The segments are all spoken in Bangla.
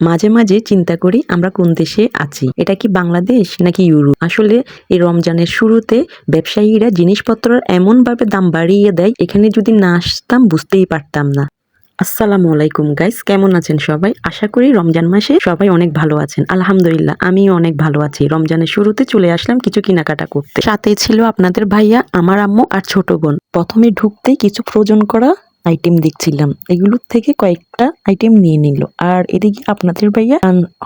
মাঝে মাঝে চিন্তা করি আমরা কোন দেশে আছি। এটা কি বাংলাদেশ নাকি ইউরোপ? আসলে এই রমজানের শুরুতে ব্যবসায়ীরা জিনিসপত্রের এমন ভাবে দাম বাড়িয়ে দেয়, এখানে যদি না আসতাম বুঝতেই পারতাম না। আসসালামু আলাইকুম গাইস কেমন আছেন সবাই? আশা করি রমজান মাসে সবাই অনেক ভালো আছেন। আলহামদুলিল্লাহ, আমিও অনেক ভালো আছি। রমজানের শুরুতে চলে আসলাম কিছু কেনাকাটা করতে। সাথে ছিল আপনাদের ভাইয়া, আমার আম্মু আর ছোট বোন। প্রথমে ঢুকতেই কিছু প্রয়োজন করা আইটেম দেখছিলাম। এগুলোর থেকে কয়েকটা আইটেম নিয়ে নিল। আর এদিকে আপনাদের ভাইয়া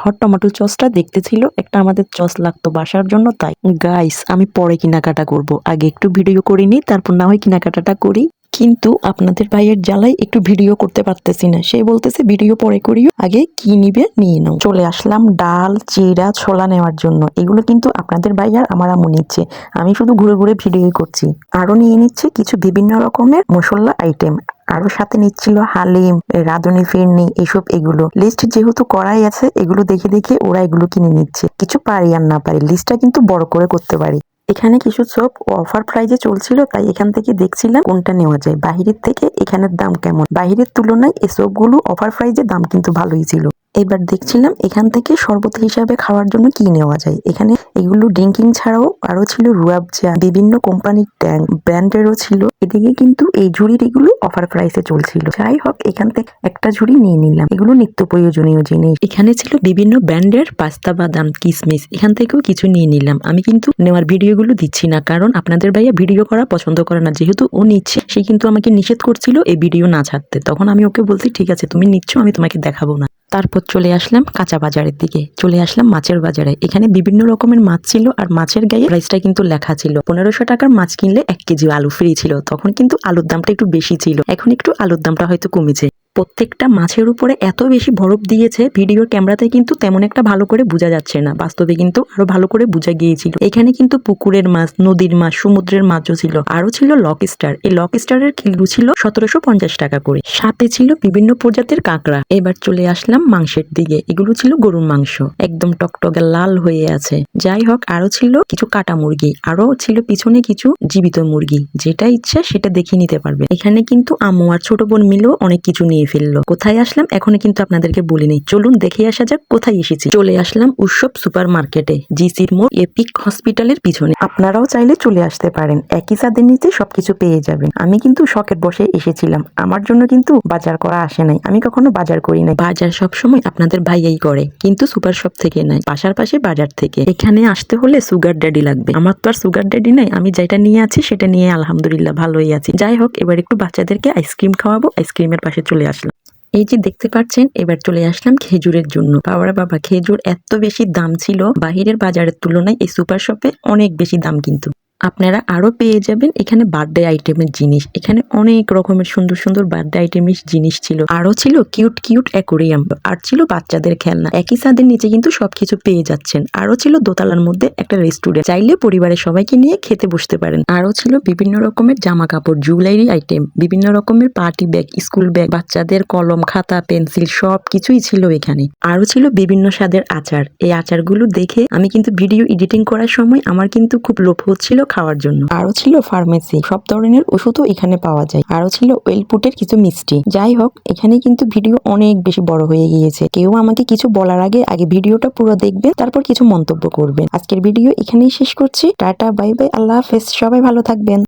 হট টমেটো চসটা দেখতে ছিল একটা আমাদের চস লাগতো বাসার জন্য, তাই। গাইস আমি পরে কেনাকাটা করব। আগে একটু ভিডিও করে নিই, তারপর না হয় কেনাকাটাটা করি। কিন্তু আপনাদের ভাইয়ের জ্বালাই একটু ভিডিও করতে পারতেছি না। সে বলতেছে ভিডিও পরে করিও, আগে কি নিবে নিয়ে নাও। চলে আসলাম ডাল, চিড়া, ছোলা নেওয়ার জন্য। এগুলো কিন্তু আপনাদের ভাইয়ার আমার আম্মু নিচ্ছে। আমি শুধু ঘুরে ঘুরে ভিডিও করছি। আরও নিয়ে নিচ্ছে কিছু বিভিন্ন রকমের মশলা আইটেম আরও সাথে নিচ্ছিল হালিম, রাঁধুনি, ফিরনি, এসব এগুলো। লিস্ট যেহেতু করাই আছে, এগুলো দেখে দেখে ওরা এগুলো কিনে নিচ্ছে। কিছু পারি আর না পারি লিস্টটা কিন্তু বড় করে করতে পারি। এখানে কিছু সব অফার প্রাইজে চলছিল, তাই এখান থেকে দেখছিলাম কোনটা নেওয়া যায়। বাহিরের থেকে এখানের দাম কেমন? বাহিরের তুলনায় এসবগুলো অফার প্রাইজে দাম কিন্তু ভালোই ছিল। এবার দেখছিলাম এখান থেকে শরবত হিসাবে খাওয়ার জন্য কি নেওয়া যায়। এখানে এগুলো ড্রিঙ্কিং ছাড়াও আরও ছিল রুয়াবজা বিভিন্ন কোম্পানির ট্যাঙ্ক ব্র্যান্ডেরও ছিল। এদিকে কিন্তু এই ঝুড়ির এগুলো অফার প্রাইসে চলছিল। যাই হোক, এখান থেকে একটা ঝুড়ি নিয়ে নিলাম। এগুলো নিত্য প্রয়োজনীয় জিনিস। এখানে ছিল বিভিন্ন ব্র্যান্ডের পাস্তা বাদাম, কিসমিস। এখান থেকেও কিছু নিয়ে নিলাম। আমি কিন্তু নেওয়ার ভিডিওগুলো দিচ্ছি না, কারণ আপনাদের ভাইয়া ভিডিও করা পছন্দ করে না। যেহেতু ও নিচ্ছে, সে কিন্তু আমাকে নিষেধ করছিল এই ভিডিও না ছাড়তে। তখন আমি ওকে বলছি, ঠিক আছে, তুমি নিচ্ছ, আমি তোমাকে দেখাবো না। তারপর চলে আসলাম কাঁচা বাজারের দিকে। চলে আসলাম মাছের বাজারে। এখানে বিভিন্ন রকমের মাছ ছিল আর মাছের গায়ে প্রাইসটা কিন্তু লেখা ছিল। পনেরোশো টাকার মাছ কিনলে এক কেজি আলু ফ্রি ছিল। তখন কিন্তু আলুর দামটা একটু বেশি ছিল। এখন একটু আলুর দামটা হয়তো কমেছে। প্রত্যেকটা মাছের উপরে এত বেশি বরফ দিয়েছে, ভিডিওর ক্যামেরাতে কিন্তু তেমন একটা ভালো করে বোঝা যাচ্ছে না। বাস্তবে কিন্তু আরও ভালো করে বোঝা গিয়েছিল। এখানে কিন্তু পুকুরের মাছ, নদীর মাছ, সমুদ্রের মাছও ছিল। আরও ছিল লক স্টার। এই লক স্টারের কিলো ছিল সতেরোশো পঞ্চাশ টাকা করে। সাথে ছিল বিভিন্ন প্রজাতির কাঁকড়া। এবার চলে আসলাম মাংসের দিকে। এগুলো ছিল গরুর মাংস। একদম টকটকে লাল হয়ে আছে। যাই হোক, আরও ছিল কিছু কাটা মুরগি। আরও ছিল পিছনে কিছু জীবিত মুরগি। যেটা ইচ্ছা সেটা দেখে নিতে পারবে। এখানে কিন্তু আম্মু আর ছোট বোন মিলেও অনেক কিছু নিয়ে ফেলল। কোথায় আসলাম? এখনও কিন্তু আপনাদেরকে বলিনি চলুন দেখে আসা যাক, কোথায় এসেছি। চলে আসলাম উৎসব সুপার মার্কেটে জিসির মোড় এপিক হসপিটালের পিছনে। আপনারাও চাইলে চলে আসতে পারেন। একই ছাদের নিচে সবকিছু পেয়ে যাবেন। আমি কিন্তু শখের বসে এসেছিলাম। আমার জন্য কিন্তু বাজার করা আসে নাই। আমি কখনো বাজার করি নাই। বাজার সবসময় আপনাদের ভাইয়াই করে, কিন্তু সুপার শপ থেকে নাই। পাশার পাশে বাজার থেকে। এখানে আসতে হলে সুগার ড্যাডি লাগবে। আমার তো আর সুগার ড্যাডি নাই। আমি যেটা নিয়ে আছি, সেটা নিয়ে আলহামদুলিল্লাহ ভালোই আছি। যাই হোক, এবার একটু বাচ্চাদেরকে আইসক্রিম খাওয়াবো। আইসক্রিমের পাশে চলে আসলাম। এই যে দেখতে পাচ্ছেন, এবার চলে আসলাম খেজুরের জন্য। বাবারা বাবা, খেজুর এত বেশি দাম ছিল, বাহিরের বাজারের তুলনায় এই সুপার শপে অনেক বেশি দাম কিন্তু। আপনারা আরও পেয়ে যাবেন এখানে বার্থডে আইটেমের জিনিস। এখানে অনেক রকমের সুন্দর সুন্দর বার্থডে আইটেমের জিনিস ছিল। আরও ছিল কিউট কিউট অ্যাকোরিয়াম আর ছিল বাচ্চাদের খেলনা। একই ছাদের নিচে কিন্তু সবকিছু পেয়ে যাচ্ছেন। আরও ছিল দোতলার মধ্যে একটা রেস্টুরেন্ট চাইলে পরিবারের সবাইকে নিয়ে খেতে বসতে পারেন। আরও ছিল বিভিন্ন রকমের জামা কাপড় জুয়েলারি আইটেম বিভিন্ন রকমের পার্টি ব্যাগ স্কুল ব্যাগ বাচ্চাদের কলম, খাতা পেন্সিল সব কিছুই ছিল এখানে। আরও ছিল বিভিন্ন স্বাদের আচার। এই আচারগুলো দেখে আমি কিন্তু ভিডিও এডিটিং করার সময় আমার কিন্তু খুব লোভ হচ্ছিল খাওয়ার জন্য। আরও ছিল ফার্মেসি সব ধরনের ওষুধও এখানে পাওয়া যায়। আরও ছিল ওয়েলপুটের কিছু মিষ্টি। যাই হোক, এখানে কিন্তু ভিডিও অনেক বেশি বড় হয়ে গিয়েছে। কেউ আমাকে কিছু বলার আগে আগে ভিডিওটা পুরো দেখবে, তারপর কিছু মন্তব্য করবেন। আজকের ভিডিও এখানেই শেষ করছি। টাটা বাই বাই আল্লাহ হাফেজ। সবাই ভালো থাকবেন।